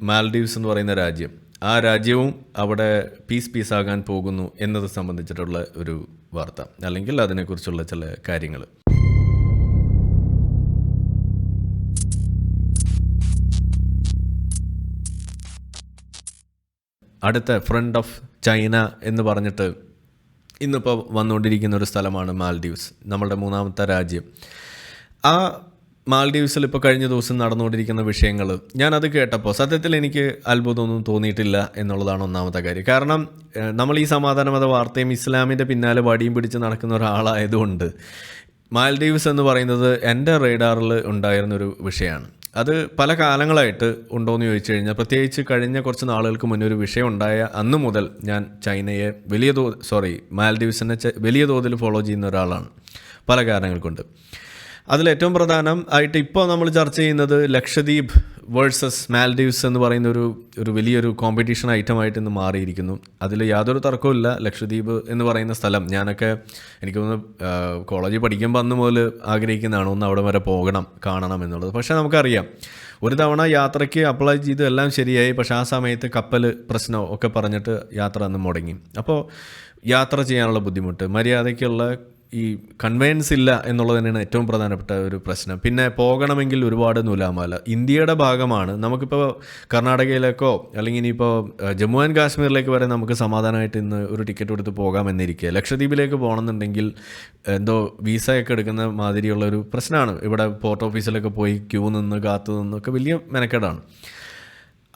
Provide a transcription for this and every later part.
Maldives എന്ന് പറയുന്ന രാജ്യം. ആ രാജ്യവും അവിടെ പീസ് ആകാൻ പോകുന്നു എന്നത് സംബന്ധിച്ചിട്ടുള്ള ഒരു വാർത്ത അല്ലെങ്കിൽ അതിനെക്കുറിച്ചുള്ള ചില കാര്യങ്ങൾ. അടുത്ത ഫ്രണ്ട് ഓഫ് ചൈന എന്ന് പറഞ്ഞിട്ട് ഇന്നിപ്പോൾ വന്നുകൊണ്ടിരിക്കുന്ന ഒരു സ്ഥലമാണ് മാൽഡീവ്സ് നമ്മളുടെ മൂന്നാമത്തെ രാജ്യം. ആ മാൽഡീവ്സിൽ ഇപ്പോൾ കഴിഞ്ഞ ദിവസം നടന്നുകൊണ്ടിരിക്കുന്ന വിഷയങ്ങൾ. ഞാനത് കേട്ടപ്പോൾ സത്യത്തിൽ എനിക്ക് അത്ഭുതമൊന്നും തോന്നിയിട്ടില്ല എന്നുള്ളതാണ് ഒന്നാമത്തെ കാര്യം. കാരണം നമ്മൾ ഈ സമാധാനമത വാർത്തയും ഇസ്ലാമിന്റെ പിന്നാലെ വടിയും പിടിച്ച് നടക്കുന്ന ഒരാളായതുകൊണ്ട് മാൽഡീവ്സ് എന്ന് പറയുന്നത് എന്റെ റേഡാറിൽ ഉണ്ടായിരുന്നൊരു വിഷയമാണ്. അത് പല കാലങ്ങളായിട്ട് ഉണ്ടോയെന്ന് ചോദിച്ചു കഴിഞ്ഞാൽ പ്രത്യേകിച്ച് കഴിഞ്ഞ കുറച്ച് നാളുകൾക്ക് മുന്നേ ഒരു വിഷയം ഉണ്ടായ അന്ന് മുതൽ ഞാൻ ചൈനയെ വലിയ തോ സോറി മാൽഡീവ്സിനെ വലിയ തോതിൽ ഫോളോ ചെയ്യുന്ന ഒരാളാണ് പല കാരണങ്ങൾ കൊണ്ട് അതിലേറ്റവും പ്രധാനം ആയിട്ട് ഇപ്പോൾ നമ്മൾ ചർച്ച ചെയ്യുന്നത് ലക്ഷദ്വീപ് വേഴ്സസ് മാൽഡീവ്സ് എന്ന് പറയുന്ന ഒരു ഒരു വലിയൊരു കോമ്പറ്റീഷൻ ഐറ്റമായിട്ട് ഇന്ന് മാറിയിരിക്കുന്നു. അതിൽ യാതൊരു തർക്കവുമില്ല. ലക്ഷദ്വീപ് എന്ന് പറയുന്ന സ്ഥലം ഞാനൊക്കെ എനിക്ക് തോന്നുന്നു കോളേജിൽ പഠിക്കുമ്പോൾ അന്ന് മുതൽ ആഗ്രഹിക്കുന്നതാണ് ഒന്ന് അവിടെ വരെ പോകണം കാണണം എന്നുള്ളത്. പക്ഷേ നമുക്കറിയാം ഒരു തവണ യാത്രയ്ക്ക് അപ്ലൈ ചെയ്ത് എല്ലാം ശരിയായി. പക്ഷേ ആ സമയത്ത് കപ്പൽ പ്രശ്നം ഒക്കെ പറഞ്ഞിട്ട് യാത്ര അന്ന് മുടങ്ങി. അപ്പോൾ യാത്ര ചെയ്യാനുള്ള ബുദ്ധിമുട്ട് മര്യാദയ്ക്കുള്ള ഈ കൺവെയൻസ് ഇല്ല എന്നുള്ളത് തന്നെയാണ് ഏറ്റവും പ്രധാനപ്പെട്ട ഒരു പ്രശ്നം. പിന്നെ പോകണമെങ്കിൽ ഒരുപാട് നൂലാമാല. ഇന്ത്യയുടെ ഭാഗമാണ്. നമുക്കിപ്പോൾ കർണാടകയിലേക്കോ അല്ലെങ്കിൽ ഇനിയിപ്പോൾ ജമ്മു ആൻഡ് കാശ്മീരിലേക്ക് വരെ നമുക്ക് സമാധാനമായിട്ട് ഇന്ന് ഒരു ടിക്കറ്റ് എടുത്ത് പോകാമെന്നിരിക്കുക ലക്ഷദ്വീപിലേക്ക് പോകണമെന്നുണ്ടെങ്കിൽ എന്തോ വിസയൊക്കെ എടുക്കുന്ന മാതിരിയുള്ള ഒരു പ്രശ്നമാണ്. ഇവിടെ പോർട്ട് ഓഫീസിലൊക്കെ പോയി ക്യൂ നിന്ന് കാത്തു നിന്നൊക്കെ വലിയ മെനക്കേടാണ്.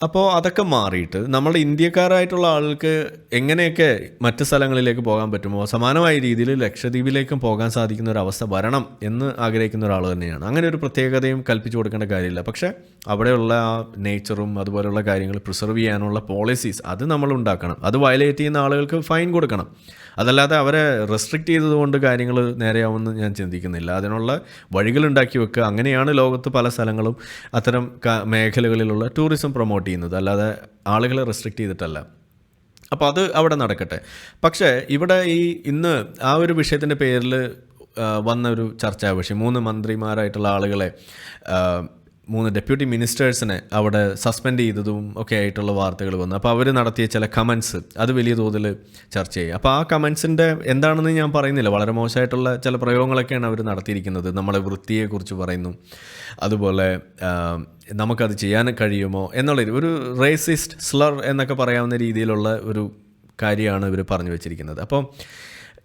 അപ്പോൾ അതൊക്കെ മാറിയിട്ട് നമ്മുടെ ഇന്ത്യക്കാരായിട്ടുള്ള ആൾക്ക് എങ്ങനെയൊക്കെ മറ്റ് സ്ഥലങ്ങളിലേക്ക് പോകാൻ പറ്റുമോ? സമാനമായ രീതിയിൽ ലക്ഷദ്വീപിലേക്കും പോകാൻ സാധിക്കുന്ന ഒരു അവസ്ഥ വരണം എന്ന് ആഗ്രഹിക്കുന്ന ഒരാൾ തന്നെയാണ്. അങ്ങനെ ഒരു പ്രത്യേകതയും കൽപ്പിച്ചു കൊടുക്കേണ്ട കാര്യമില്ല. പക്ഷേ അവിടെയുള്ള ആ നേച്ചറും അതുപോലെയുള്ള കാര്യങ്ങൾ പ്രിസർവ് ചെയ്യാനുള്ള പോളിസീസ് അത് നമ്മൾ ഉണ്ടാക്കണം. അത് വയലേറ്റ് ചെയ്യുന്ന ആളുകൾക്ക് ഫൈൻ കൊടുക്കണം. അതല്ലാതെ അവരെ റെസ്ട്രിക്റ്റ് ചെയ്തതുകൊണ്ട് കാര്യങ്ങൾ നേരെയാവുമെന്ന് ഞാൻ ചിന്തിക്കുന്നില്ല. അതിനുള്ള വഴികൾ ഉണ്ടാക്കി വെക്കുക. അങ്ങനെയാണ് ലോകത്ത് പല സ്ഥലങ്ങളും അത്തരം മേഖലകളിലുള്ള ടൂറിസം പ്രൊമോട്ട് ചെയ്യുന്നത്. അല്ലാതെ ആളുകളെ റെസ്ട്രിക്റ്റ് ചെയ്തിട്ടല്ല. അപ്പോൾ അത് അവിടെ നടക്കട്ടെ. പക്ഷേ ഇവിടെ ഈ ഇന്ന് ആ ഒരു വിഷയത്തിന്റെ പേരിൽ വന്ന ഒരു ചർച്ചാ വിഷയം. മൂന്ന് മന്ത്രിമാരായിട്ടുള്ള ആളുകളെ മൂന്ന് ഡെപ്യൂട്ടി മിനിസ്റ്റേഴ്സിനെ അവിടെ സസ്പെൻഡ് ചെയ്തതും ഒക്കെ ആയിട്ടുള്ള വാർത്തകൾ വന്നു. അപ്പോൾ അവർ നടത്തിയ ചില കമൻസ് അത് വലിയ തോതിൽ ചർച്ച ചെയ്യും. അപ്പോൾ ആ കമൻസിന്റെ എന്താണെന്ന് ഞാൻ പറയുന്നില്ല. വളരെ മോശമായിട്ടുള്ള ചില പ്രയോഗങ്ങളൊക്കെയാണ് അവർ നടത്തിയിരിക്കുന്നത്. നമ്മളെ വൃത്തിയെക്കുറിച്ച് പറയുന്നു. അതുപോലെ നമുക്കത് ചെയ്യാൻ കഴിയുമോ എന്നുള്ള ഒരു റേസിസ്റ്റ് സ്ലർ എന്നൊക്കെ പറയാവുന്ന രീതിയിലുള്ള ഒരു കാര്യമാണ് ഇവർ പറഞ്ഞു വെച്ചിരിക്കുന്നത്. അപ്പോൾ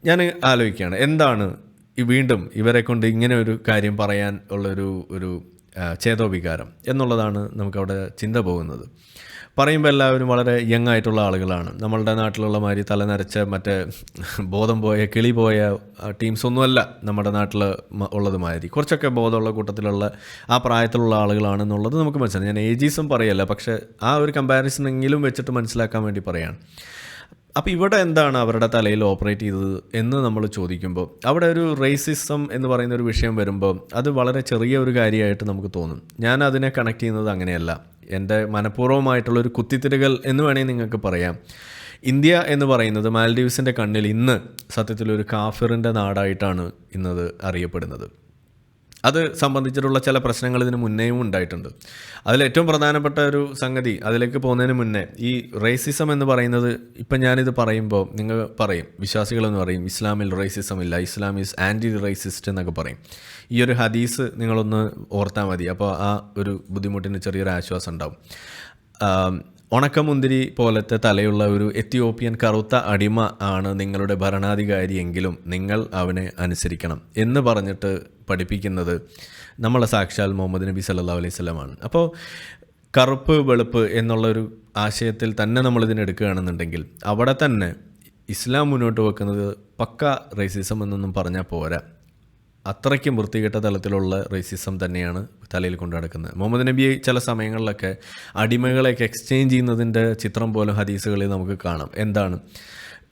ഞാൻ ആലോചിക്കുകയാണ്. എന്താണ് ഈ വീണ്ടും ഇവരെ കൊണ്ട് ഇങ്ങനെ ഒരു കാര്യം പറയാൻ ഉള്ളൊരു ഒരു ചേതോവികാരം എന്നുള്ളതാണ് നമുക്കവിടെ ചിന്ത പോകുന്നത്. പറയുമ്പോൾ എല്ലാവരും വളരെ യങ് ആയിട്ടുള്ള ആളുകളാണ്. നമ്മളുടെ നാട്ടിലുള്ള മാതിരി തലനരച്ച മറ്റേ ബോധം പോയ കിളി പോയ ടീംസ് ഒന്നുമല്ല നമ്മുടെ നാട്ടിൽ ഉള്ളത് മാതിരി. കുറച്ചൊക്കെ ബോധമുള്ള കൂട്ടത്തിലുള്ള ആ പ്രായത്തിലുള്ള ആളുകളാണെന്നുള്ളത് നമുക്ക് മനസ്സിലായി. ഞാൻ ഏജീസും പറയല്ല പക്ഷേ ആ ഒരു കമ്പാരിസൺ എങ്കിലും വെച്ചിട്ട് മനസ്സിലാക്കാൻ വേണ്ടി പറയാണ്. അപ്പോൾ ഇവിടെ എന്താണ് അവരുടെ തലയിൽ ഓപ്പറേറ്റ് ചെയ്തത് എന്ന് നമ്മൾ ചോദിക്കുമ്പോൾ അവിടെ ഒരു റേസിസം എന്ന് പറയുന്ന ഒരു വിഷയം വരുമ്പോൾ അത് വളരെ ചെറിയ ഒരു കാര്യമായിട്ട് നമുക്ക് തോന്നും. ഞാൻ അതിനെ കണക്ട് ചെയ്യുന്നത് അങ്ങനെയല്ല. എന്റെ മനഃപൂർവമായിട്ടുള്ള ഒരു എന്ന് വേണമെങ്കിൽ നിങ്ങൾക്ക് പറയാം. ഇന്ത്യ എന്ന് പറയുന്നത് മാൽഡീവ്സിന്റെ കണ്ണിൽ ഇന്ന് സത്യത്തിൽ ഒരു കാഫിറിന്റെ നാടായിട്ടാണ് ഇന്നത് അറിയപ്പെടുന്നത്. അത് സംബന്ധിച്ചിട്ടുള്ള ചില പ്രശ്നങ്ങൾ ഇതിന് മുന്നേയും ഉണ്ടായിട്ടുണ്ട്. അതിലേറ്റവും പ്രധാനപ്പെട്ട ഒരു സംഗതി അതിലേക്ക് പോകുന്നതിന് മുന്നേ ഈ റേസിസം എന്ന് പറയുന്നത് ഇപ്പം ഞാനിത് പറയുമ്പോൾ നിങ്ങൾ പറയും വിശ്വാസികളെന്ന് പറയും ഇസ്ലാമിൽ റേസിസം ഇല്ല ഇസ്ലാം ഈസ് ആന്റി റേസിസ്റ്റ് എന്നൊക്കെ പറയും. ഈ ഒരു ഹദീസ് നിങ്ങളൊന്ന് ഓർത്താൽ മതി. അപ്പോൾ ആ ഒരു ബുദ്ധിമുട്ടിന് ചെറിയൊരു ആശ്വാസം ഉണ്ടാവും. ഉണക്കമുന്തിരി പോലത്തെ തലയുള്ള ഒരു എത്തിയോപ്യൻ കറുത്ത അടിമ ആണ് നിങ്ങളുടെ ഭരണാധികാരിയെങ്കിലും നിങ്ങൾ അവനെ അനുസരിക്കണം എന്ന് പറഞ്ഞിട്ട് പഠിപ്പിക്കുന്നത് നമ്മളെ സാക്ഷാൽ മുഹമ്മദ് നബി സല്ലാ അലൈഹി സ്വലമാണ് അപ്പോൾ കറുപ്പ് വെളുപ്പ് എന്നുള്ളൊരു ആശയത്തിൽ തന്നെ നമ്മളിതിനെ എടുക്കുകയാണെന്നുണ്ടെങ്കിൽ അവിടെ തന്നെ ഇസ്ലാം മുന്നോട്ട് വെക്കുന്നത് പക്ക റേസിസം എന്നൊന്നും പറഞ്ഞാൽ പോരാ. അത്രയ്ക്കും വൃത്തികെട്ട തലത്തിലുള്ള റേസിസം തന്നെയാണ് തലയിൽ കൊണ്ട് നടക്കുന്നത്. മുഹമ്മദ് നബി ചില സമയങ്ങളിലൊക്കെ അടിമകളെയൊക്കെ എക്സ്ചേഞ്ച് ചെയ്യുന്നതിന്റെ ചിത്രം പോലും ഹദീസുകളിൽ നമുക്ക് കാണാം. എന്താണ്?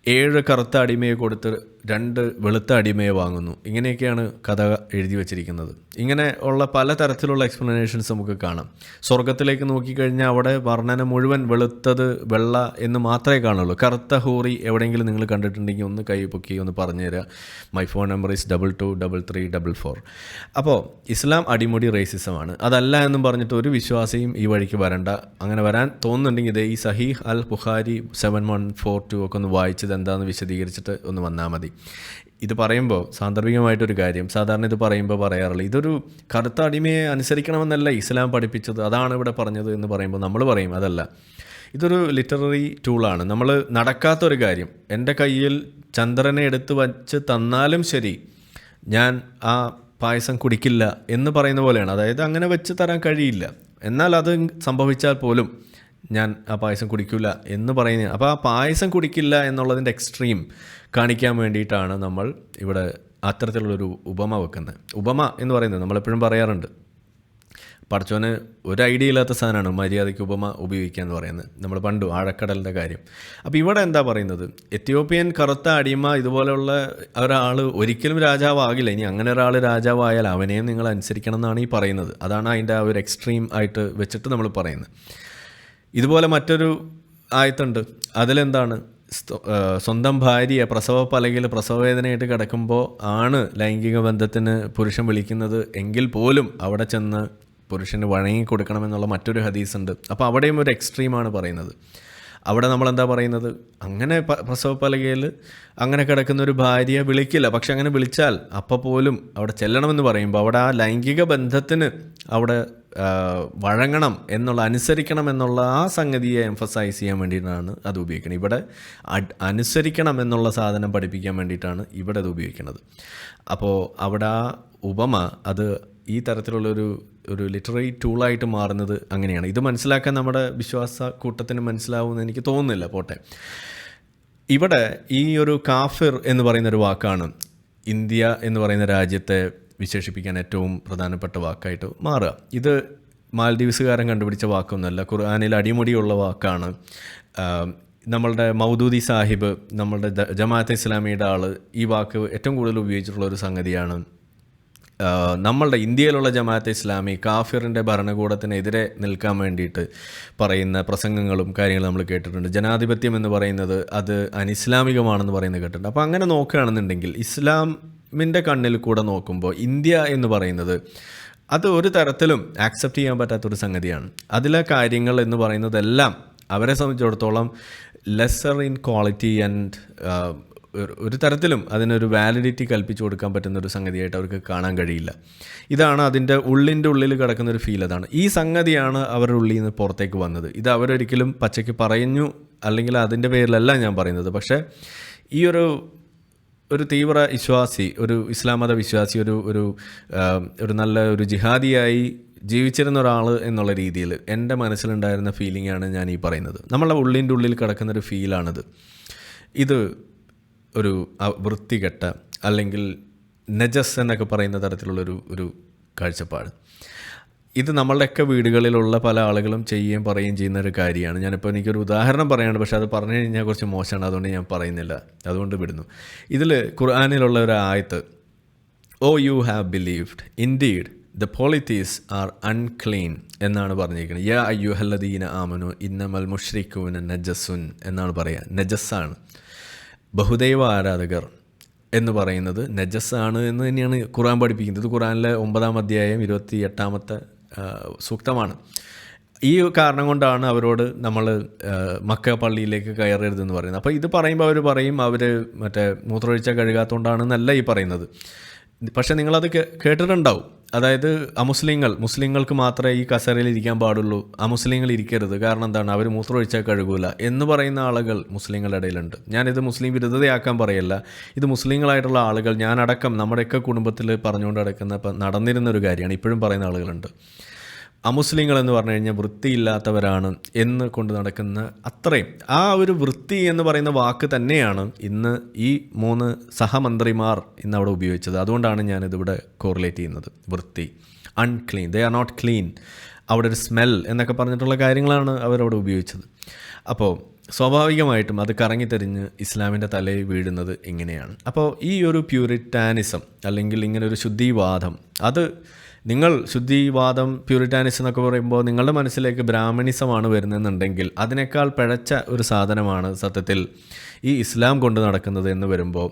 ഏഴ് കറുത്ത അടിമയെ കൊടുത്ത് രണ്ട് വെളുത്ത അടിമയെ വാങ്ങുന്നു. ഇങ്ങനെയൊക്കെയാണ് കഥ എഴുതി വച്ചിരിക്കുന്നത്. ഇങ്ങനെ ഉള്ള പല തരത്തിലുള്ള എക്സ്പ്ലനേഷൻസ് നമുക്ക് കാണാം. സ്വർഗത്തിലേക്ക് നോക്കിക്കഴിഞ്ഞാൽ അവിടെ വർണന മുഴുവൻ വെളുത്തത് വെള്ള എന്ന് മാത്രമേ കാണുള്ളൂ. കറുത്ത ഹൂറി എവിടെയെങ്കിലും നിങ്ങൾ കണ്ടിട്ടുണ്ടെങ്കിൽ ഒന്ന് കൈ പൊക്കി ഒന്ന് പറഞ്ഞുതരാം my phone number is double two double three double four അപ്പോൾ ഇസ്ലാം അടിമുടി റേസിസമാണ് അതല്ല എന്നും പറഞ്ഞിട്ട് ഒരു വിശ്വാസിയും ഈ വഴിക്ക് വരണ്ട. അങ്ങനെ വരാൻ തോന്നുന്നുണ്ടെങ്കിൽ ഇത് ഈ സഹീഹ് അൽ ബുഖാരി സെവൻ വൺ ഫോർ ടു ഒക്കെ ഒന്ന് വായിച്ചത് എന്താണെന്ന് വിശദീകരിച്ചിട്ട് ഒന്ന് വന്നാൽ മതി. ഇത് പറയുമ്പോൾ സാന്ദർഭികമായിട്ടൊരു കാര്യം. സാധാരണ ഇത് പറയുമ്പോൾ പറയാറുള്ളത് ഇതൊരു കറുത്ത അടിമയെ അനുസരിക്കണമെന്നല്ല ഇസ്ലാം പഠിപ്പിച്ചത്. അതാണ് ഇവിടെ പറഞ്ഞത് എന്ന് പറയുമ്പോൾ നമ്മൾ പറയും. അതല്ല. ഇതൊരു ലിറ്റററി ടൂളാണ് നമ്മൾ നടക്കാത്തൊരു കാര്യം. എന്റെ കയ്യിൽ ചന്ദ്രനെ എടുത്ത് വച്ച് തന്നാലും ശരി ഞാൻ ആ പായസം കുടിക്കില്ല എന്ന് പറയുന്ന പോലെയാണ്. അതായത് അങ്ങനെ വെച്ച് തരാൻ കഴിയില്ല. എന്നാൽ അത് സംഭവിച്ചാൽ പോലും ഞാൻ ആ പായസം കുടിക്കില്ല എന്ന് പറയുന്നത് അപ്പോൾ ആ പായസം കുടിക്കില്ല എന്നുള്ളതിന്റെ എക്സ്ട്രീം കാണിക്കാൻ വേണ്ടിയിട്ടാണ് നമ്മൾ ഇവിടെ അത്തരത്തിലുള്ളൊരു ഉപമ വെക്കുന്നത്. ഉപമ എന്ന് പറയുന്നത് നമ്മളെപ്പോഴും പറയാറുണ്ട്. പടച്ചോന് ഒരു ഐഡിയ ഇല്ലാത്ത സാധനമാണ് മര്യാദയ്ക്ക് ഉപമ ഉപയോഗിക്കുക എന്ന് പറയുന്നത്. നമ്മൾ പണ്ടു ആഴക്കടലിന്റെ കാര്യം. അപ്പോൾ ഇവിടെ എന്താ പറയുന്നത്? എത്യോപ്യൻ കറുത്ത അടിമ ഇതുപോലെയുള്ള ഒരാൾ ഒരിക്കലും രാജാവാകില്ല. ഇനി അങ്ങനെ ഒരാൾ രാജാവായാൽ അവനെയും നിങ്ങൾ അനുസരിക്കണം എന്നാണ് ഈ പറയുന്നത്. അതാണ് അതിന്റെ ആ ഒരു എക്സ്ട്രീം ആയിട്ട് വെച്ചിട്ട് നമ്മൾ പറയുന്നത്. ഇതുപോലെ മറ്റൊരു ആയത്തുണ്ട്. അതിലെന്താണ്? സ്വന്തം ഭാര്യ പ്രസവ പലകിൽ പ്രസവവേദനയായിട്ട് കിടക്കുമ്പോൾ ആണ് ലൈംഗിക ബന്ധത്തിന് പുരുഷൻ വിളിക്കുന്നത് എങ്കിൽ പോലും അവിടെ ചെന്ന് പുരുഷന് വഴങ്ങി കൊടുക്കണമെന്നുള്ള മറ്റൊരു ഹദീസ് ഉണ്ട് അപ്പോൾ അവിടെയും ഒരു എക്സ്ട്രീമാണ് പറയുന്നത്. അവിടെ നമ്മൾ എന്താ പറയുന്നത്? അങ്ങനെ പ്രസവ പലകയിൽ അങ്ങനെ കിടക്കുന്ന ഒരു ഭാര്യയെ വിളിക്കില്ല. പക്ഷെ അങ്ങനെ വിളിച്ചാൽ അപ്പോൾ പോലും അവിടെ ചെല്ലണമെന്ന് പറയുമ്പോൾ അവിടെ ആ ലൈംഗിക ബന്ധത്തിന് അവിടെ വഴങ്ങണം എന്നുള്ള അനുസരിക്കണം എന്നുള്ള ആ സംഗതിയെ എംഫസൈസ് ചെയ്യാൻ വേണ്ടിയിട്ടാണ് അത് ഉപയോഗിക്കുന്നത്. ഇവിടെ അനുസരിക്കണം എന്നുള്ള സാധനം പഠിപ്പിക്കാൻ വേണ്ടിയിട്ടാണ് ഇവിടെ അത് ഉപയോഗിക്കുന്നത്. അപ്പോൾ അവിടെ ആ ഉപമ അത് ഈ തരത്തിലുള്ളൊരു ഒരു ലിറ്റററി ടൂളായിട്ട് മാറുന്നത് അങ്ങനെയാണ്. ഇത് മനസ്സിലാക്കാൻ നമ്മുടെ വിശ്വാസ കൂട്ടത്തിന് മനസ്സിലാവുമെന്ന് എനിക്ക് തോന്നുന്നില്ല. പോട്ടെ. ഇവിടെ ഈ ഒരു കാഫിർ എന്ന് പറയുന്ന ഒരു വാക്കാണ്. ഇന്ത്യ എന്ന് പറയുന്ന രാജ്യത്തെ വിശേഷിപ്പിക്കാൻ ഏറ്റവും പ്രധാനപ്പെട്ട വാക്കായിട്ട് മാറുക. ഇത് മാൽദീവ്സുകാരൻ കണ്ടുപിടിച്ച വാക്കൊന്നുമല്ല ഖുർആാനിൽ അടിമുടിയുള്ള വാക്കാണ്. നമ്മളുടെ മൗദൂദി സാഹിബ് നമ്മളുടെ ജമാഅത്ത് ഇസ്ലാമിയുടെ ആൾ ഈ വാക്ക് ഏറ്റവും കൂടുതൽ ഉപയോഗിച്ചിട്ടുള്ള ഒരു സംഗതിയാണ്. നമ്മളുടെ ഇന്ത്യയിലുള്ള ജമാഅത്ത് ഇസ്ലാമി കാഫിറിന്റെ ഭരണകൂടത്തിനെതിരെ നിൽക്കാൻ വേണ്ടിയിട്ട് പറയുന്ന പ്രസംഗങ്ങളും കാര്യങ്ങളും നമ്മൾ കേട്ടിട്ടുണ്ട്. ജനാധിപത്യം എന്ന് പറയുന്നത് അത് അനിസ്ലാമികമാണെന്ന് പറയുന്നത് കേട്ടിട്ടുണ്ട്. അപ്പോൾ അങ്ങനെ നോക്കുകയാണെന്നുണ്ടെങ്കിൽ ഇസ്ലാമിന്റെ കണ്ണിൽ കൂടെ നോക്കുമ്പോൾ ഇന്ത്യ എന്ന് പറയുന്നത് അത് ഒരു തരത്തിലും ആക്സെപ്റ്റ് ചെയ്യാൻ പറ്റാത്തൊരു സംഗതിയാണ്. അതിലെ കാര്യങ്ങൾ എന്ന് പറയുന്നതെല്ലാം അവരെ സംബന്ധിച്ചിടത്തോളം ലെസ്സർ ഇൻ ക്വാളിറ്റി ആൻഡ് ഒരു- ഒരു തരത്തിലും അതിനൊരു വാലിഡിറ്റി കൽപ്പിച്ചു കൊടുക്കാൻ പറ്റുന്ന ഒരു സംഗതിയായിട്ട് അവർക്ക് കാണാൻ കഴിയില്ല. ഇതാണ് അതിന്റെ ഉള്ളിന്റെ ഉള്ളിൽ കിടക്കുന്ന ഒരു ഫീൽ അതാണ്. ഈ സംഗതിയാണ് അവരുടെ ഉള്ളിൽ നിന്ന് പുറത്തേക്ക് വന്നത്. ഇത് അവരൊരിക്കലും പച്ചയ്ക്ക് പറഞ്ഞു അല്ലെങ്കിൽ അതിന്റെ പേരിലല്ല ഞാൻ പറയുന്നത്. പക്ഷേ ഈ ഒരു ഒരു തീവ്ര വിശ്വാസി ഒരു ഇസ്ലാം മത വിശ്വാസി ഒരു ഒരു ഒരു നല്ല ഒരു ജിഹാദിയായി ജീവിച്ചിരുന്ന ഒരാൾ എന്നുള്ള രീതിയിൽ എന്റെ മനസ്സിലുണ്ടായിരുന്ന ഫീലിംഗ് ആണ് ഞാൻ ഈ പറയുന്നത്. നമ്മളെ ഉള്ളിന്റെ ഉള്ളിൽ കിടക്കുന്ന ഒരു ഫീലാണിത് ഇത് ഒരു വൃത്തികെട്ട അല്ലെങ്കിൽ നജസ് എന്നൊക്കെ പറയുന്ന തരത്തിലുള്ളൊരു ഒരു കാഴ്ചപ്പാട്. ഇത് നമ്മളുടെയൊക്കെ വീടുകളിലുള്ള പല ആളുകളും ചെയ്യുകയും പറയുകയും ചെയ്യുന്ന ഒരു കാര്യമാണ്. ഞാനിപ്പോൾ എനിക്കൊരു ഉദാഹരണം പറയുകയാണ് പക്ഷേ അത് പറഞ്ഞു കഴിഞ്ഞാൽ കുറച്ച് മോശമാണ്. അതുകൊണ്ട് ഞാൻ പറയുന്നില്ല. അതുകൊണ്ട് വിടുന്നു. ഇതിൽ ഖുർആാനിലുള്ള ഒരു ആയത്ത് O you have believed indeed the polytheists are unclean എന്നാണ് പറഞ്ഞിരിക്കുന്നത്. യാ അയ്യു ഹല്ലദീന ആമനു ഇന്നമൽ മുഷ്രിഖൂന നജസുൻ എന്നാണ് പറയുക. നജസ്സാണ്. ബഹുദൈവ ആരാധകർ എന്ന് പറയുന്നത് നജസ്സാണ് എന്ന് തന്നെയാണ് ഖുറാൻ പഠിപ്പിക്കുന്നത്. ഇത് ഖുറാനിലെ ഒമ്പതാം അധ്യായം ഇരുപത്തി എട്ടാമത്തെ സൂക്തമാണ്. ഈ കാരണം കൊണ്ടാണ് അവരോട് നമ്മൾ മക്ക പള്ളിയിലേക്ക് കയറരുതെന്ന് പറയുന്നത്. അപ്പോൾ ഇത് പറയുമ്പോൾ അവർ പറയും അവർ മറ്റേ മൂത്രമൊഴിച്ച കഴുകാത്തതുകൊണ്ടാണെന്നല്ല ഈ പറയുന്നത്. പക്ഷേ നിങ്ങളത് കേട്ടിട്ടുണ്ടാവും. അതായത് അമുസ്ലിങ്ങൾ മുസ്ലിങ്ങൾക്ക് മാത്രമേ ഈ കസേരയിൽ ഇരിക്കാൻ പാടുള്ളൂ. അമുസ്ലിങ്ങൾ ഇരിക്കരുത്. കാരണം എന്താണ്? അവർ മൂത്രമൊഴിച്ചാൽ കഴുകൂല എന്ന് പറയുന്ന ആളുകൾ മുസ്ലിങ്ങളുടെ ഇടയിലുണ്ട്. ഞാനിത് മുസ്ലിം വിരുദ്ധതയാക്കാൻ പറയല്ല. ഇത് മുസ്ലിങ്ങളായിട്ടുള്ള ആളുകൾ ഞാനടക്കം നമ്മുടെയൊക്കെ കുടുംബത്തിൽ പറഞ്ഞുകൊണ്ട് നടക്കുന്ന നടന്നിരുന്ന ഒരു കാര്യമാണ് ഇപ്പോഴും പറയുന്ന ആളുകളുണ്ട്. അമുസ്ലിങ്ങൾ എന്ന് പറഞ്ഞു കഴിഞ്ഞാൽ വൃത്തിയില്ലാത്തവരാണ് എന്ന് കൊണ്ട് നടക്കുന്ന അത്രയും. ആ ഒരു വൃത്തി എന്ന് പറയുന്ന വാക്ക് തന്നെയാണ് ഇന്ന് ഈ മൂന്ന് സഹമന്ത്രിമാർ ഇന്ന് അവിടെ ഉപയോഗിച്ചത്. അതുകൊണ്ടാണ് ഞാനിതിവിടെ കോറിലേറ്റ് ചെയ്യുന്നത്. വൃത്തി unclean they are not clean അവിടെ ഒരു സ്മെൽ എന്നൊക്കെ പറഞ്ഞിട്ടുള്ള കാര്യങ്ങളാണ് അവരവിടെ ഉപയോഗിച്ചത്. അപ്പോൾ സ്വാഭാവികമായിട്ടും അത് കറങ്ങിത്തെറിഞ്ഞ് ഇസ്ലാമിന്റെ തലയിൽ വീഴുന്നത് ഇങ്ങനെയാണ്. അപ്പോൾ ഈ ഒരു പ്യൂരിറ്റാനിസം അല്ലെങ്കിൽ ഇങ്ങനെ ഒരു ശുദ്ധിവാദം അത് നിങ്ങൾ ശുദ്ധിവാദം പ്യൂരിറ്റാനിസം എന്നൊക്കെ പറയുമ്പോൾ നിങ്ങളുടെ മനസ്സിലേക്ക് ബ്രാഹ്മണിസമാണ് വരുന്നതെന്നുണ്ടെങ്കിൽ അതിനേക്കാൾ പിഴച്ച ഒരു സാധനമാണ് സത്യത്തിൽ ഈ ഇസ്ലാം കൊണ്ട് നടക്കുന്നത് എന്ന് വരുമ്പോൾ.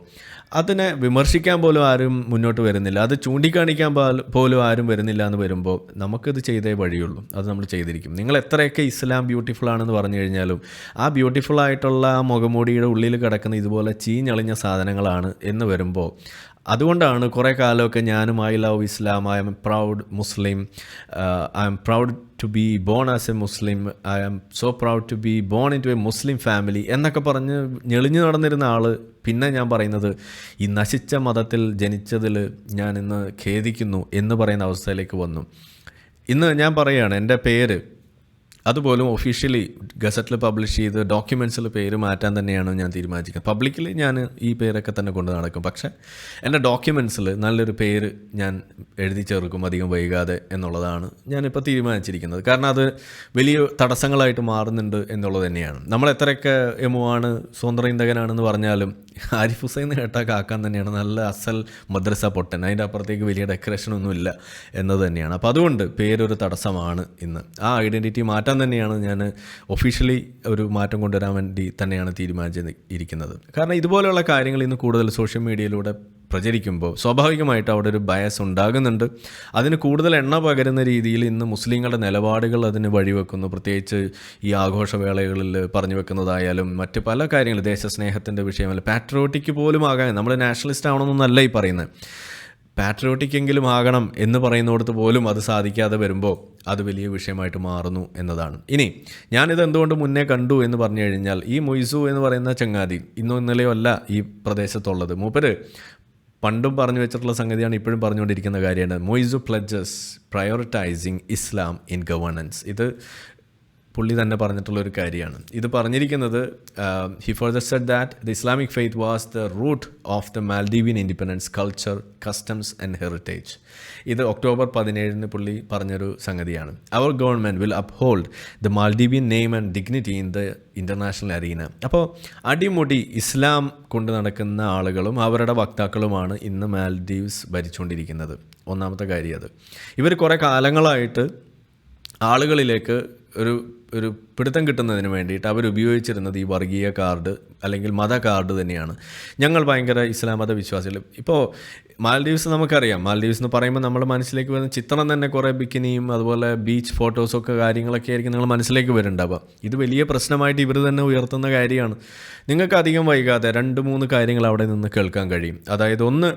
അതിനെ വിമർശിക്കാൻ പോലും ആരും മുന്നോട്ട് വരുന്നില്ല. അത് ചൂണ്ടിക്കാണിക്കാൻ പോലും ആരും വരുന്നില്ല എന്ന് വരുമ്പോൾ നമുക്കിത് ചെയ്തേ വഴിയുള്ളൂ. അത് നമ്മൾ ചെയ്തിരിക്കും. നിങ്ങൾ എത്രയൊക്കെ ഇസ്ലാം ബ്യൂട്ടിഫുൾ ആണെന്ന് പറഞ്ഞു കഴിഞ്ഞാലും ആ ബ്യൂട്ടിഫുൾ ആയിട്ടുള്ള ആ മുഖമൂടിയുടെ ഉള്ളിൽ കിടക്കുന്ന ഇതുപോലെ ചീഞ്ഞളിഞ്ഞ സാധനങ്ങളാണ് എന്ന് വരുമ്പോൾ അതുകൊണ്ടാണ് കുറേ കാലമൊക്കെ ഞാനും I love Islam I am proud Muslim I am proud to be born as a Muslim I am so proud to be born into a Muslim family എന്നൊക്കെ പറഞ്ഞ് ഞെളിഞ്ഞു നടന്നിരുന്ന ആൾ പിന്നെ ഞാൻ പറയുന്നത് ഈ നശിച്ച മതത്തിൽ ജനിച്ചതിൽ ഞാൻ ഇന്ന് ഖേദിക്കുന്നു എന്ന് പറയുന്ന അവസ്ഥയിലേക്ക് വന്നു. ഇന്ന് ഞാൻ പറയുകയാണ് എന്റെ പേര് അതുപോലും ഒഫീഷ്യലി ഗസറ്റിൽ പബ്ലിഷ് ചെയ്ത് ഡോക്യുമെൻസിൽ പേര് മാറ്റാൻ തന്നെയാണ് ഞാൻ തീരുമാനിച്ചിരിക്കുന്നത് പബ്ലിക്കലി ഞാൻ ഈ പേരൊക്കെ തന്നെ കൊണ്ട് നടക്കും. പക്ഷേ എന്റെ ഡോക്യുമെൻസിൽ നല്ലൊരു പേര് ഞാൻ എഴുതി ചേർക്കും അധികം വൈകാതെ എന്നുള്ളതാണ് ഞാനിപ്പോൾ തീരുമാനിച്ചിരിക്കുന്നത്. കാരണം അത് വലിയ തടസ്സങ്ങളായിട്ട് മാറുന്നുണ്ട് എന്നുള്ളത് തന്നെയാണ്. നമ്മൾ എത്രയൊക്കെ എമുവാണ് സ്വതന്ത്ര ഇന്ദകനാണെന്ന് പറഞ്ഞാലും ആരിഫ് ഹുസൈൻ കേട്ടാൽ കാക്കാൻ തന്നെയാണ് നല്ല അസൽ മദ്രസ പൊട്ടൻ. അതിന്റെ അപ്പുറത്തേക്ക് വലിയ ഡെക്കറേഷനൊന്നുമില്ല എന്നത് തന്നെയാണ്. അപ്പോൾ അതുകൊണ്ട് പേരൊരു തടസ്സമാണ് ഇന്ന്. ആ ഐഡന്റിറ്റി മാറ്റാൻ തന്നെയാണ് ഞാൻ ഒഫീഷ്യലി ഒരു മാറ്റം കൊണ്ടുവരാൻ വേണ്ടി തന്നെയാണ് തീരുമാനിച്ച് ഇരിക്കുന്നത്. കാരണം ഇതുപോലെയുള്ള കാര്യങ്ങൾ ഇന്ന് കൂടുതൽ സോഷ്യൽ മീഡിയയിലൂടെ പ്രചരിക്കുമ്പോൾ സ്വാഭാവികമായിട്ട് അവിടെ ഒരു ബയസ് ഉണ്ടാകുന്നുണ്ട്. അതിന് കൂടുതൽ എണ്ണ പകരുന്ന രീതിയിൽ ഇന്ന് മുസ്ലിങ്ങളുടെ നിലപാടുകൾ അതിന് വഴിവെക്കുന്നു. പ്രത്യേകിച്ച് ഈ ആഘോഷവേളകളിൽ പറഞ്ഞു വെക്കുന്നതായാലും മറ്റ് പല കാര്യങ്ങളും ദേശസ്നേഹത്തിന്റെ വിഷയമല്ല പാട്രിയോട്ടിക്ക് പോലും ആകാൻ നമ്മൾ നാഷണലിസ്റ്റ് ആവണമെന്നല്ല ഈ പറയുന്നത്. പാട്രിയോട്ടിക് എങ്കിലും ആകണം എന്ന് പറയുന്നിടത്ത് പോലും അത് സാധിക്കാതെ വരുമ്പോൾ അത് വലിയ വിഷയമായിട്ട് മാറുന്നു എന്നതാണ്. ഇനി ഞാനിത് എന്തുകൊണ്ട് മുന്നേ കണ്ടു എന്ന് പറഞ്ഞു കഴിഞ്ഞാൽ ഈ മൊയ്സു എന്ന് പറയുന്ന ചങ്ങാതി ഇന്നോ ഇന്നലെയോ അല്ല ഈ പ്രദേശത്തുള്ളത്. മൂപ്പര് പണ്ടും പറഞ്ഞു വെച്ചിട്ടുള്ള സംഗതിയാണ് ഇപ്പോഴും പറഞ്ഞുകൊണ്ടിരിക്കുന്ന കാര്യമാണ്. Muizzu pledges prioritising Islam in governance ഇത് പുള്ളി തന്നെ പറഞ്ഞിട്ടുള്ള ഒരു കാര്യമാണ്. ഇത് പറഞ്ഞിരിക്കുന്നത് he further said that the Islamic faith was the root of the Maldivian independence culture customs and heritage ഇത് ഒക്ടോബർ പതിനേഴിന് പുള്ളി പറഞ്ഞൊരു സംഗതിയാണ്. Our government will uphold the Maldivian name and dignity in the international arena അപ്പോൾ അടിമുടി ഇസ്ലാം കൊണ്ട് നടക്കുന്ന ആളുകളും അവരുടെ വക്താക്കളുമാണ് ഇന്ന് മാൽഡീവ്സ് ഭരിച്ചുകൊണ്ടിരിക്കുന്നത്. ഒന്നാമത്തെ കാര്യം അത്. ഇവർ കുറേ കാലങ്ങളായിട്ട് ആളുകളിലേക്ക് ഒരു ഒരു പിടുത്തം കിട്ടുന്നതിന് വേണ്ടിയിട്ട് അവരുപയോഗിച്ചിരുന്നത് ഈ വർഗീയ കാർഡ് അല്ലെങ്കിൽ മത കാർഡ് തന്നെയാണ്. ഞങ്ങൾ ഭയങ്കര ഇസ്ലാം മത വിശ്വാസികൾ ഇപ്പോൾ മാൽഡീവ്സ് നമുക്കറിയാം. മാൽഡീവ്സ് എന്ന് പറയുമ്പോൾ നമ്മുടെ മനസ്സിലേക്ക് വരുന്ന ചിത്രം തന്നെ കുറേ ബിക്കിനിയും അതുപോലെ ബീച്ച് ഫോട്ടോസൊക്കെ കാര്യങ്ങളൊക്കെ ആയിരിക്കും നിങ്ങൾ മനസ്സിലേക്ക് വരുന്നുണ്ടാവുക. ഇത് വലിയ പ്രശ്നമായിട്ട് ഇവർ തന്നെ ഉയർത്തുന്ന കാര്യമാണ്. നിങ്ങൾക്ക് അധികം വൈകാതെ രണ്ട് മൂന്ന് കാര്യങ്ങൾ അവിടെ നിന്ന് കേൾക്കാൻ കഴിയും. അതായത് ഒന്ന്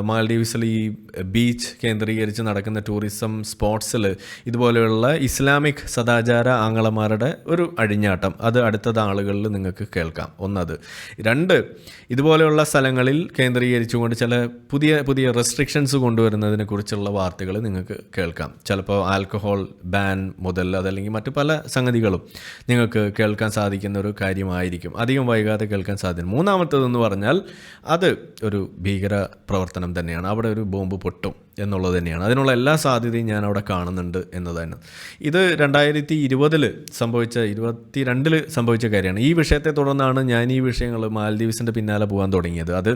മാൽഡീവ്സിൽ ഈ ബീച്ച് കേന്ദ്രീകരിച്ച് നടക്കുന്ന ടൂറിസം സ്പോട്സിൽ ഇതുപോലെയുള്ള ഇസ്ലാമിക് സദാചാര ആംഗളമാരുടെ ഒരു അഴിഞ്ഞാട്ടം അത് അടുത്ത ആളുകളിൽ നിങ്ങൾക്ക് കേൾക്കാം. ഒന്നത്. രണ്ട് ഇതുപോലെയുള്ള സ്ഥലങ്ങളിൽ കേന്ദ്രീകരിച്ചുകൊണ്ട് ചില പുതിയ പുതിയ റെസ്ട്രിക്ഷൻസ് കൊണ്ടുവരുന്നതിനെ കുറിച്ചുള്ള വാർത്തകൾ നിങ്ങൾക്ക് കേൾക്കാം. ചിലപ്പോൾ ആൽക്കഹോൾ ബാൻ മുതൽ അതല്ലെങ്കിൽ മറ്റു പല സംഗതികളും നിങ്ങൾക്ക് കേൾക്കാൻ സാധിക്കുന്ന ഒരു കാര്യമായിരിക്കും. അധികം വൈകാതെ കേൾക്കാൻ സാധിക്കും മൂന്നാമത്തേതെന്ന് പറഞ്ഞാൽ അത് ഒരു ഭീകര തന്നെയാണ്. അവിടെ ഒരു ബോംബ് പൊട്ടും എന്നുള്ളത് തന്നെയാണ്. അതിനുള്ള എല്ലാ സാധ്യതയും ഞാൻ അവിടെ കാണുന്നുണ്ട് എന്നതാണ് ഇത് രണ്ടായിരത്തി ഇരുപതിൽ സംഭവിച്ച ഇരുപത്തി രണ്ടിൽ സംഭവിച്ച കാര്യമാണ്. ഈ വിഷയത്തെ തുടർന്നാണ് ഞാൻ ഈ വിഷയങ്ങൾ മാലദ്വീപ്സിന്റെ പിന്നാലെ പോകാൻ തുടങ്ങിയത്. അത്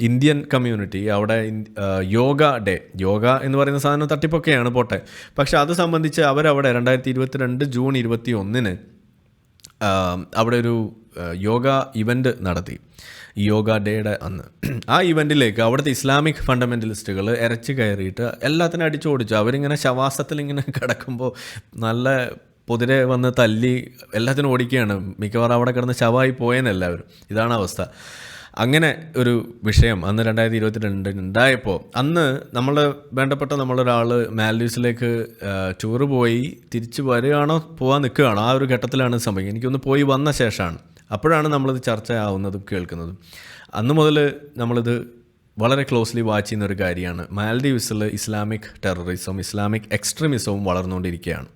ഇന്ത്യൻ കമ്മ്യൂണിറ്റി അവിടെ യോഗ ഡേ യോഗ എന്ന് പറയുന്ന സാധനം തട്ടിപ്പൊക്കെയാണ് പോട്ടെ. പക്ഷെ അത് സംബന്ധിച്ച് അവരവിടെ രണ്ടായിരത്തി ഇരുപത്തിരണ്ട് ജൂൺ ഇരുപത്തി ഒന്നിന് അവിടെ ഒരു യോഗ ഇവന്റ് നടത്തി. യോഗ ഡേയുടെ അന്ന്. ആ ഇവന്റിലേക്ക് അവിടുത്തെ ഇസ്ലാമിക് ഫണ്ടമെന്റലിസ്റ്റുകൾ ഇരച്ച് കയറിയിട്ട് എല്ലാത്തിനും അടിച്ചു ഓടിച്ചു അവരിങ്ങനെ ശവാസത്തിൽ ഇങ്ങനെ കിടക്കുമ്പോൾ നല്ല പൊതിരെ വന്ന് തല്ലി എല്ലാത്തിനും ഓടിക്കുകയാണ്. മിക്കവാറും അവിടെ കിടന്ന് ശവായി പോയെന്നെല്ലാവരും ഇതാണ് അവസ്ഥ. അങ്ങനെ ഒരു വിഷയം അന്ന് രണ്ടായിരത്തി ഇരുപത്തി രണ്ടിന് ഉണ്ടായപ്പോൾ അന്ന് നമ്മൾ വേണ്ടപ്പെട്ട നമ്മളൊരാൾ മാൽഡീവ്സിലേക്ക് ടൂറ് പോയി. തിരിച്ച് വരികയാണോ? പോകാൻ നിൽക്കുകയാണോ? ആ ഒരു ഘട്ടത്തിലാണ് സംഭവിക്കുന്നത്. എനിക്കൊന്ന് പോയി വന്ന ശേഷമാണ്. അപ്പോഴാണ് നമ്മളത് ചർച്ചയാവുന്നതും കേൾക്കുന്നതും. അന്ന് മുതൽ നമ്മളിത് വളരെ ക്ലോസ്ലി വാച്ച് ചെയ്യുന്ന ഒരു കാര്യമാണ്. മാൽഡീവ്സിൽ ഇസ്ലാമിക് ടെററിസം ഇസ്ലാമിക് എക്സ്ട്രീമിസവും വളർന്നുകൊണ്ടിരിക്കുകയാണ്.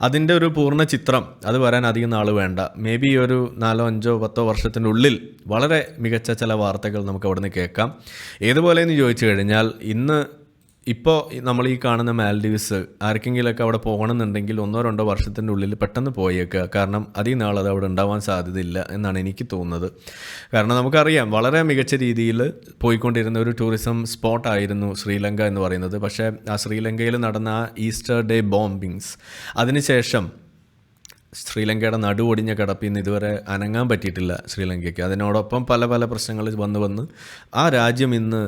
അതിന്റെ ഒരു പൂർണ ചിത്രം അത് വരാൻ അധികം നാൾ വേണ്ട. മേ ബി ഒരു നാലോ അഞ്ചോ പത്തോ വർഷത്തിന്റെ ഉള്ളിൽ വളരെ മികച്ച ചില വാർത്തകൾ നമുക്ക് അവിടെ നിന്ന് കേൾക്കാം ഏതുപോലെയെന്ന് ചോദിച്ചു കഴിഞ്ഞാൽ ഇന്ന് ഇപ്പോൾ നമ്മൾ ഈ കാണുന്ന മാൽഡീവ്സ് ആർക്കെങ്കിലുമൊക്കെ അവിടെ പോകണമെന്നുണ്ടെങ്കിൽ ഒന്നോ രണ്ടോ വർഷത്തിന്റെ ഉള്ളിൽ പെട്ടെന്ന് പോയേക്കുക. കാരണം അധികം നാൾ അത് അവിടെ ഉണ്ടാവാൻ സാധ്യതയില്ല എന്നാണ് എനിക്ക് തോന്നുന്നത്. കാരണം നമുക്കറിയാം വളരെ മികച്ച രീതിയിൽ പോയിക്കൊണ്ടിരുന്ന ഒരു ടൂറിസം സ്പോട്ടായിരുന്നു ശ്രീലങ്ക എന്ന് പറയുന്നത്. പക്ഷേ ആ ശ്രീലങ്കയിൽ നടന്ന ആ ഈസ്റ്റർ ഡേ ബോംബിങ്സ് അതിനുശേഷം ശ്രീലങ്കയുടെ നടുവൊടിഞ്ഞ കിടപ്പിൽ നിന്ന് ഇതുവരെ അനങ്ങാൻ പറ്റിയിട്ടില്ല ശ്രീലങ്കയ്ക്ക്. അതിനോടൊപ്പം പല പല പ്രശ്നങ്ങൾ വന്ന് വന്ന് ആ രാജ്യം ഇന്ന്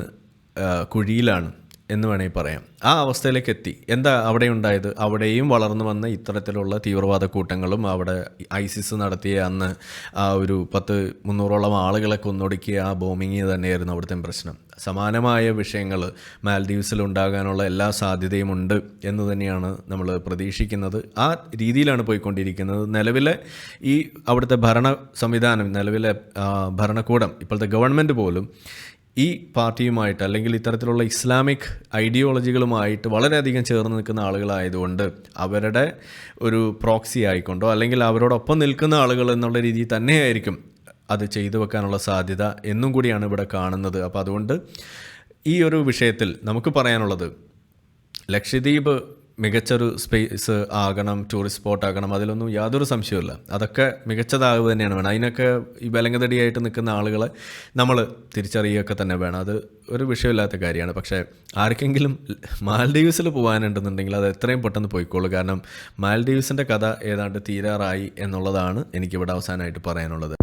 കുഴിയിലാണ്. എന്ന് വേണമെങ്കിൽ പറയാം. ആ അവസ്ഥയിലേക്ക് എത്തി. എന്താ അവിടെ ഉണ്ടായത്? അവിടെയും വളർന്നു വന്ന ഇത്തരത്തിലുള്ള തീവ്രവാദ കൂട്ടങ്ങളും അവിടെ ഐസിസ് നടത്തിയ അന്ന് ആ ഒരു പത്ത് മുന്നൂറോളം ആളുകളെ കൊന്നൊടുക്കിയ ആ ബോംബിങ് തന്നെയായിരുന്നു അവിടുത്തെ പ്രശ്നം. സമാനമായ വിഷയങ്ങൾ മാൽദീവ്സിൽ ഉണ്ടാകാനുള്ള എല്ലാ സാധ്യതയും ഉണ്ട് എന്ന് തന്നെയാണ് നമ്മൾ പ്രതീക്ഷിക്കുന്നത്. ആ രീതിയിലാണ് പോയിക്കൊണ്ടിരിക്കുന്നത്. നിലവിലെ ഈ അവിടുത്തെ ഭരണ സംവിധാനം നിലവിലെ ഭരണകൂടം ഇപ്പോഴത്തെ ഗവൺമെന്റ് പോലും ഈ പാർട്ടിയുമായിട്ട് അല്ലെങ്കിൽ ഇത്തരത്തിലുള്ള ഇസ്ലാമിക് ഐഡിയോളജികളുമായിട്ട് വളരെയധികം ചേർന്ന് നിൽക്കുന്ന ആളുകളായതുകൊണ്ട് അവരുടെ ഒരു പ്രോക്സി ആയിക്കൊണ്ടോ അല്ലെങ്കിൽ അവരോടൊപ്പം നിൽക്കുന്ന ആളുകൾ എന്നുള്ള രീതിയിൽ തന്നെയായിരിക്കും അത് ചെയ്തു വെക്കാനുള്ള സാധ്യത എന്നും കൂടിയാണ് ഇവിടെ കാണുന്നത്. അപ്പോൾ അതുകൊണ്ട് ഈ ഒരു വിഷയത്തിൽ നമുക്ക് പറയാനുള്ളത് ലക്ഷദ്വീപ് മികച്ചൊരു സ്പേസ് ആകണം ടൂറിസ്റ്റ് സ്പോട്ട് ആകണം അതിലൊന്നും യാതൊരു സംശയവുമില്ല. അതൊക്കെ മികച്ചതാകുക തന്നെയാണ് വേണം. അതിനൊക്കെ ഈ വിലങ്ങതടിയായിട്ട് നിൽക്കുന്ന ആളുകളെ നമ്മൾ തിരിച്ചറിയുകയൊക്കെ തന്നെ വേണം. അത് ഒരു വിഷയമില്ലാത്ത കാര്യമാണ്. പക്ഷേ ആർക്കെങ്കിലും മാൽഡീവ്സിൽ പോകാനുണ്ടെന്നുണ്ടെങ്കിൽ അത് എത്രയും പെട്ടെന്ന് പോയിക്കോളൂ. കാരണം മാൽഡീവ്സിന്റെ കഥ ഏതാണ്ട് തീരാറായി എന്നുള്ളതാണ് എനിക്കിവിടെ അവസാനമായിട്ട് പറയാനുള്ളത്.